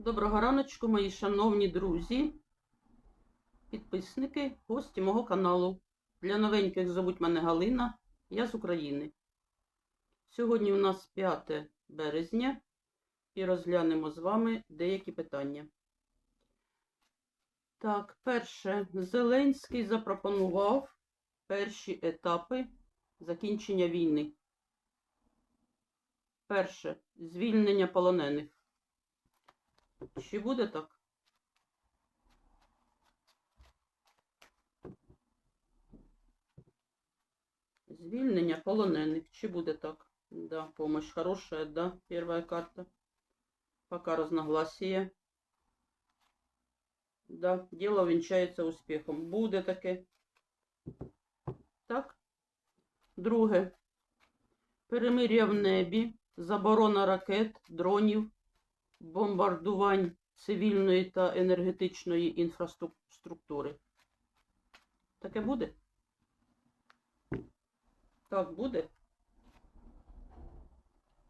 Доброго раночку, мої шановні друзі, підписники, гості мого каналу. Для новеньких зовуть мене Галина, я з України. Сьогодні у нас 5 березня і розглянемо з вами деякі питання. Так, перше, Зеленський запропонував перші етапи закінчення війни. Перше звільнення полонених. Чи буде так? Звільнення полонених. Чи буде так? Да, помощь хорошая, да, первая карта. Пока разногласия. Да, дело вінчається успіхом. Буде таке. Так. Друге. Перемир'я в небі, заборона ракет, дронів, бомбардувань цивільної та енергетичної інфраструктури. Таке буде? Так, буде?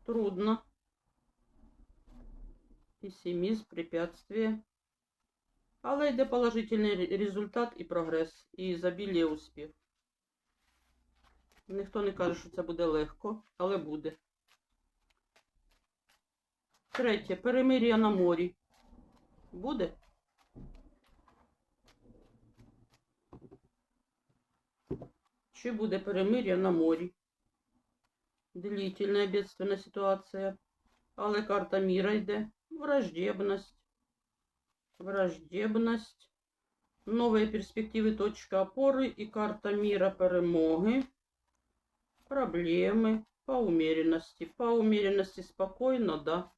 Трудно. Пессимизм, препятствие. Але йде положительний результат і прогрес, і ізобілія успіх. Ніхто не каже, що це буде легко, але буде. Третє. Перемир'я на морі. Буде? Чи буде перемир'я на морі? Длительна бедственна ситуація. Але карта міра йде. Враждебність. Враждебність. Нові перспективи, точка опори і карта міра перемоги. Проблеми. По умеренности. По умеренности спокойно, да.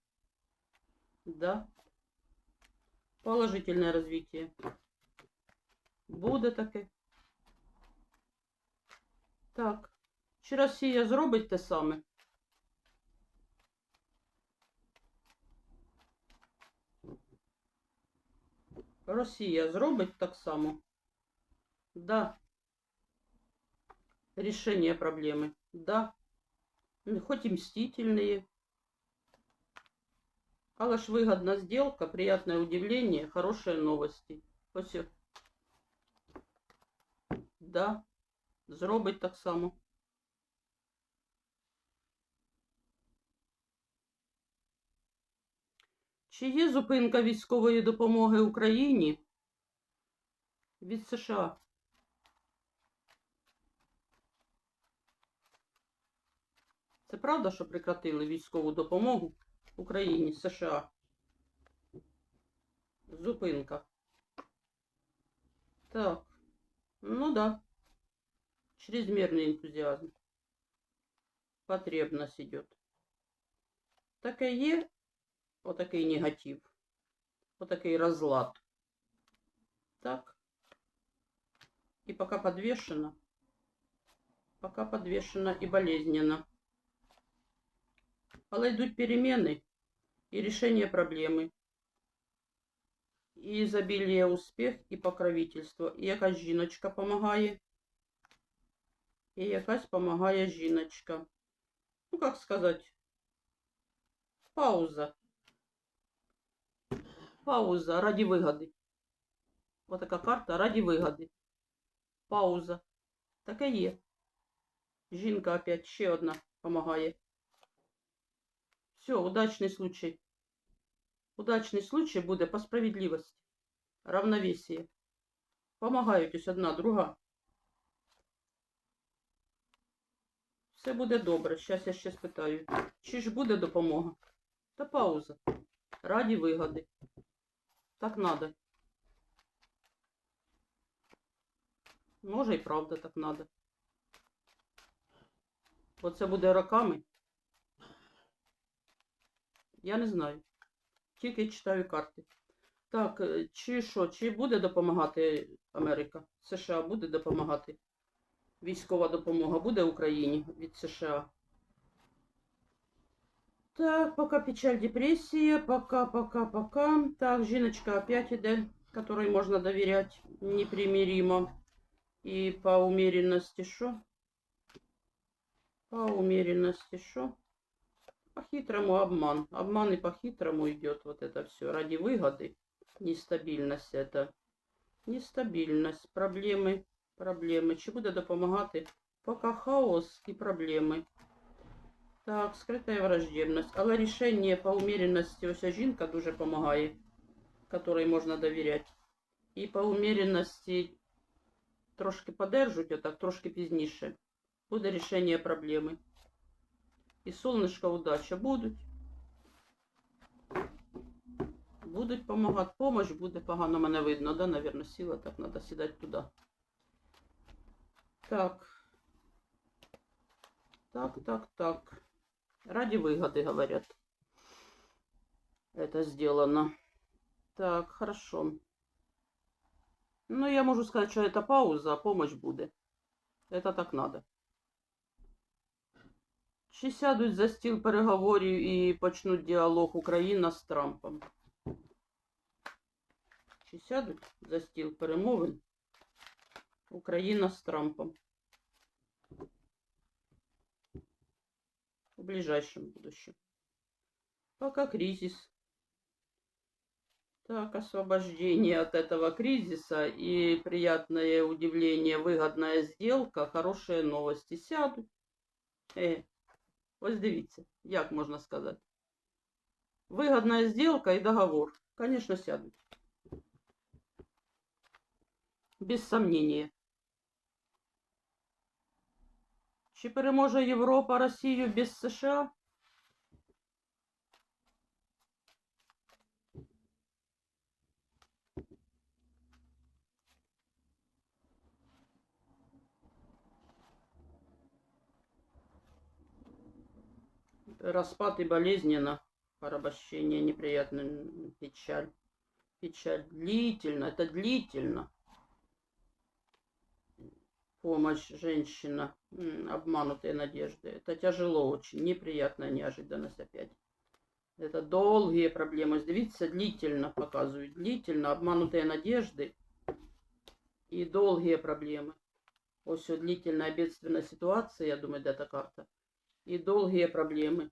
Да. Положительное развитие. Буде таке. Так. Чи Росія зробить те саме? Росія зробить так само? Да. Решение проблемы. Да. Хоть и мстительные. Але ж выгодна сделка, приятное удивление, хорошие новости. Ось. Да. Зробить так само. Чи є зупинка військової допомоги Україні від США? Це правда, що прекратили військову допомогу Україні США? Зупинка. Так. Ну да. Чрезмерный энтузиазм. Потребность идет. Таке є отакий негатив. Отакий розлад. Так. І пока подвешено. Пока подвешено і болезненно. Але йдуть переміни і рішення проблеми. І ізобілія успіх, і покровительство. І якась жіночка помагає. І якась помагає жіночка. Ну, как сказать, пауза. Пауза ради вигоди. Ось така карта ради вигоди. Пауза. Таке є. Жінка опять ще одна помагає. Все, удачний случай. Удачний случай буде по справедливості. Равновесие. Помагають одна, друга. Все буде добре. Щас я ще спитаю. Чи ж буде допомога? Та пауза. Раді вигоди. Так надо. Може і правда так надо. Оце буде роками. Я не знаю. Тільки читаю карти. Так, е, чи що, чи буде допомагати Америка? США буде допомагати? Військова допомога буде Україні від США? Так, пока печаль, депрессия, пока, пока, пока. Так, жіночка опять іде, которой можно доверять непримиримо. И по умеренности что? По умеренности что? По-хитрому обман. Обман и по-хитрому идет вот это все. Ради выгоды. Нестабильность это. Нестабильность. Проблеми. Проблеми. Чи буде допомагати? Поки хаос і проблеми. Так, скрита враждебність. Але рішення по умеренності ось жінка дуже допомагає, которой можна довіряти. І по умеренності трошки подержуть, отак, трошки пізніше. Буде рішення проблеми. І сонечко, удача будуть. Будуть допомагати. Помощь буде погано мене видно, да, наверное, сіла, так, треба сідати туди. Так. Так, так, так. Ради выгоды, говорят. Это сделано. Так, хорошо. Ну, я могу сказать, что это пауза, а помощь будет. Это так надо. Чи сядуть за стіл переговорів і почнуть діалог Україна з Трампом? Чи сядуть за стіл перемовин Україна з Трампом? в ближайшем будущем. Пока кризис. Так, освобождение от этого кризиса и приятное удивление, выгодная сделка, хорошие новости сядут. Э, ось дивіться, як можна сказати. Выгодная сделка и договор, конечно, сядут. Без сомнения. Чи переможе Європа Росію без США? Распад и болезненно, порабощение, неприятно, печаль. Печаль длительно, это длительно. помощь женщина, обманутые надежды. Это тяжело очень, неприятная неожиданность опять. Это долгие проблемы. Дивіться, длительно показывают. Длительно обманутые надежды и долгие проблемы. Ось длительная бедственная ситуация, я думаю, эта карта. И долгие проблемы.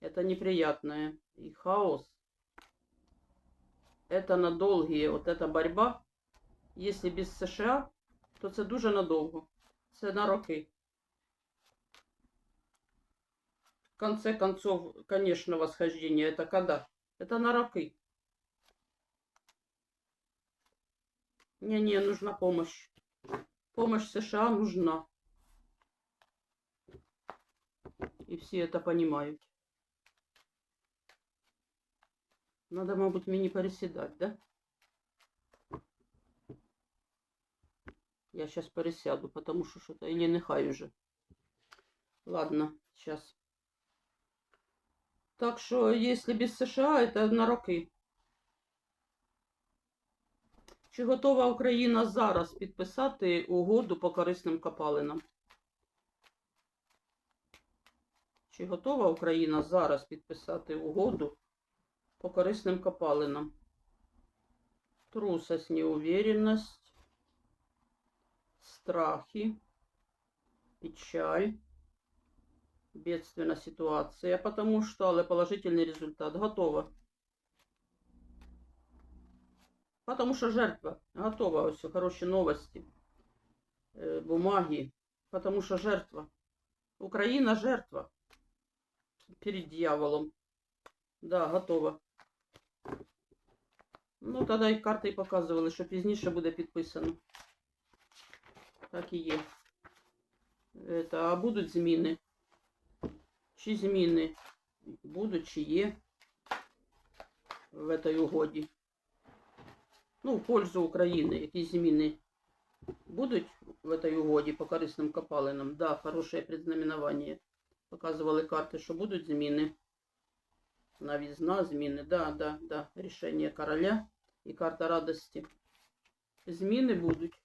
Это неприятное. И хаос. Это на долгие. Вот эта борьба. Если без США, то це дуже надовго. Це на роки. В конце концов, конечно, восхождение это когда? Это на роки. Не-не, нужна помощь. Помощь США нужна. И все это понимают. Надо, мабуть, мені пересідати, да? Я сейчас пересяду, потому что что-то... Или нехай уже. Ладно, сейчас. Так что, если без США, это на роки. Чи готова Україна зараз підписати угоду по корисним копалинам? Чи готова Україна зараз підписати угоду по корисним копалинам? Трусость, неуверенность страхи, печаль, бедственная ситуация, потому что, але положительный результат, готово. Потому что жертва готова, все хорошие новости, э, бумаги, потому что жертва. Украина жертва перед дьяволом. Да, готова. Ну, тоді і карти показували, що пізніше буде підписано. Так і є. Это, а будуть зміни? Чи зміни будуть, чи є в этой угоді? Ну, в пользу України, якісь зміни будуть в этой угоді по корисним копалинам? Да, хороше предзнаменування. Показували карти, що будуть зміни. Новизна, зміни. Да, да, да. Рішення короля і карта радості. Зміни будуть.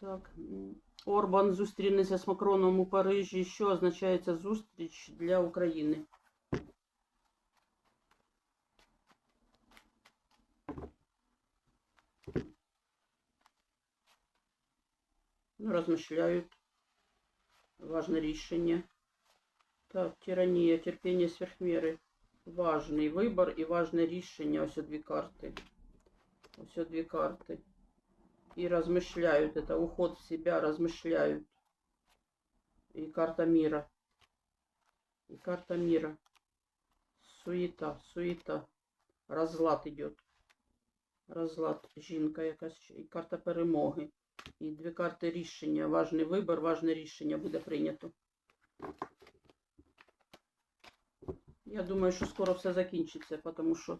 Так. Орбан зустрінеться з Макроном у Парижі. Що означає ця зустріч для України? размышляют. Важне рішення. Так, тиранія, терпіння сверхміри. Важний вибор і важне рішення. Ось дві карти. Ось дві карти. И размышляют. Это уход в себя, размышляют. И карта мира. И карта мира. Суета, суета. Розлад идет. Розлад. Жінка якась. І карта перемоги. І дві карти рішення. Важний вибор, важне рішення буде прийнято. Я думаю, що скоро все закінчиться, тому що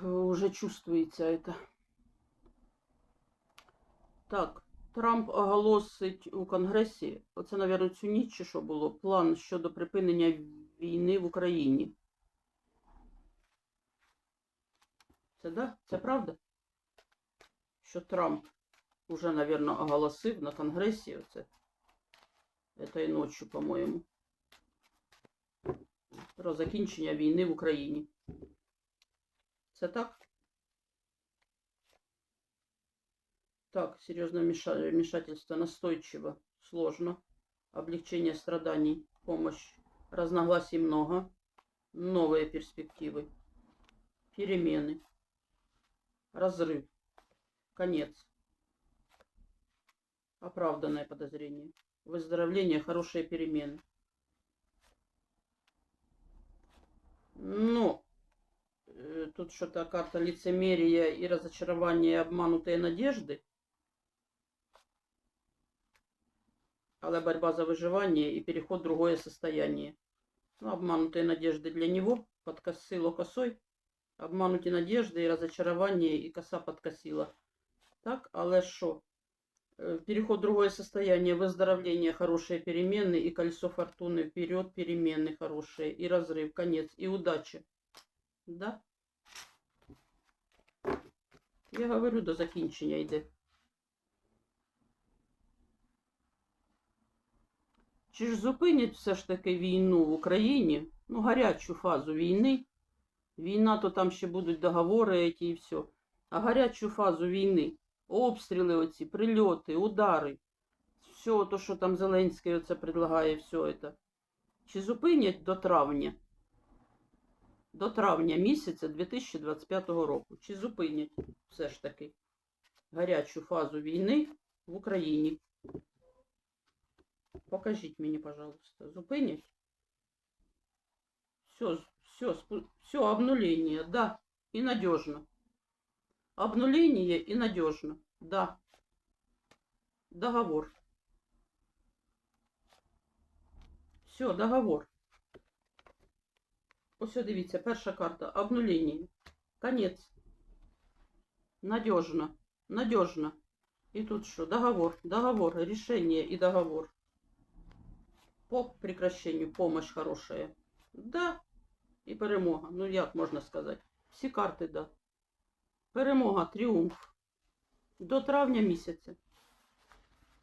вже чувствується это. Так, Трамп оголосить у Конгресі, оце, мабуть, цю ніч чи що було, план щодо припинення війни в Україні. Це да? Це правда? Що Трамп уже, мабуть, оголосив на Конгресі оце цієї ночі, по-моєму. Про закінчення війни в Україні. Це так? Так, серьезное вмеша- вмешательство настойчиво, сложно. Облегчение страданий, помощь. Разногласий много. Новые перспективы. Перемены. Разрыв. Конец. Оправданное подозрение. Выздоровление, хорошие перемены. Ну, э, тут что-то карта лицемерия и разочарования, и обманутые надежды. але борьба за выживание и переход в другое состояние. Ну, обманутые надежды для него подкосило косой. Обмануті надежди і разочарование, і коса подкосила. Так, але що? Е, Переход в другое состояние, выздоровление, хорошие перемены и кольцо фортуны вперед, перемены хорошие, и разрыв, конец, и удача. Да? Я говорю, до закінчення йде. Чи ж зупинять все ж таки війну в Україні? Ну, гарячу фазу війни. Війна, то там ще будуть договори які і все. А гарячу фазу війни, обстріли оці, прильоти, удари, все то, що там Зеленський оце предлагає, все це. Чи зупинять до травня? До травня місяця 2025 року. Чи зупинять все ж таки гарячу фазу війни в Україні? Покажіть мені, пожалуйста. Зупинять. Все, все, все, обнуление, да. И надежно. Обнуление и надежно, да. Договор. Все, договор. Ось дивіться, перша карта. Обнуление. Конец. Надежно. Надежно. И тут что? Договор. Договор. Решение и договор. По прекращению помощь хорошая. Да. І перемога. Ну як можна сказати? Всі карти, да. Перемога, тріумф. До травня місяця.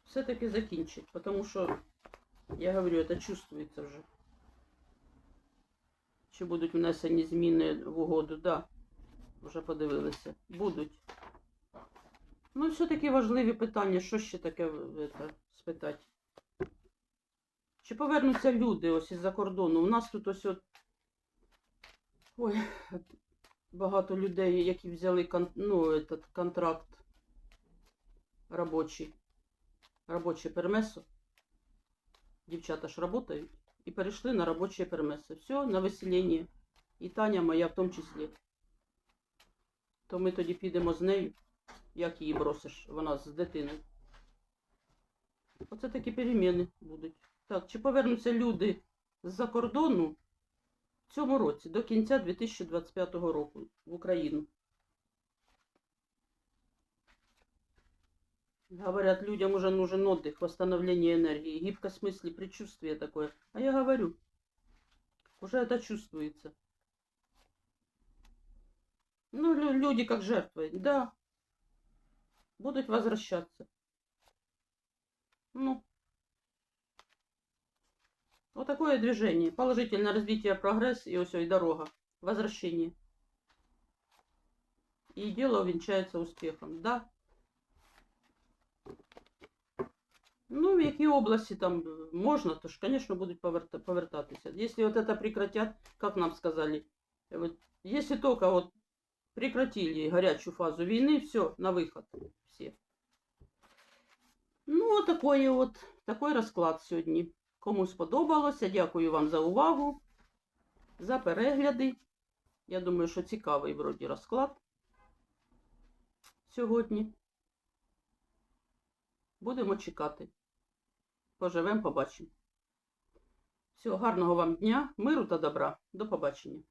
Все-таки закінчить, тому що, я говорю, це чувствується вже. Чи будуть внесені зміни в угоду? Да. Вже подивилися. Будуть. Ну, все-таки важливі питання. Що ще таке е, це, спитати? Чи повернуться люди ось із-за кордону? У нас тут ось от Ой, багато людей, які взяли кон, ну, этот контракт робочий, робоче пермесо. Дівчата ж працюють і перейшли на робоче пермесо. Все, на виселення. І Таня моя в тому числі. То ми тоді підемо з нею. Як її бросиш? Вона з дитиною. Оце такі переміни будуть. Так, чи повернуться люди з-за кордону? в цьому році, до кінця 2025 року в Україну. Говорят, людям уже нужен отдых, восстановление энергии, гибкость мысли, предчувствие такое. А я говорю, уже это чувствуется. Ну, лю- люди как жертвы, да, будут возвращаться. Ну, вот такое движение. Положительное развитие, прогресс и все, и дорога. Возвращение. И дело увенчается успехом. Да. Ну, в які області там е, можна, то ж, звісно, будуть поверта- повертатися. Якщо вот это прекратят, как нам сказали, э, вот, если только вот прекратили горячую фазу війни, все, на виход всі. Ну, от такий от, такий розклад сьогодні. Кому сподобалося, дякую вам за увагу, за перегляди. Я думаю, що цікавий вроді розклад сьогодні. Будемо чекати. Поживемо, побачимо. Всього гарного вам дня, миру та добра. До побачення.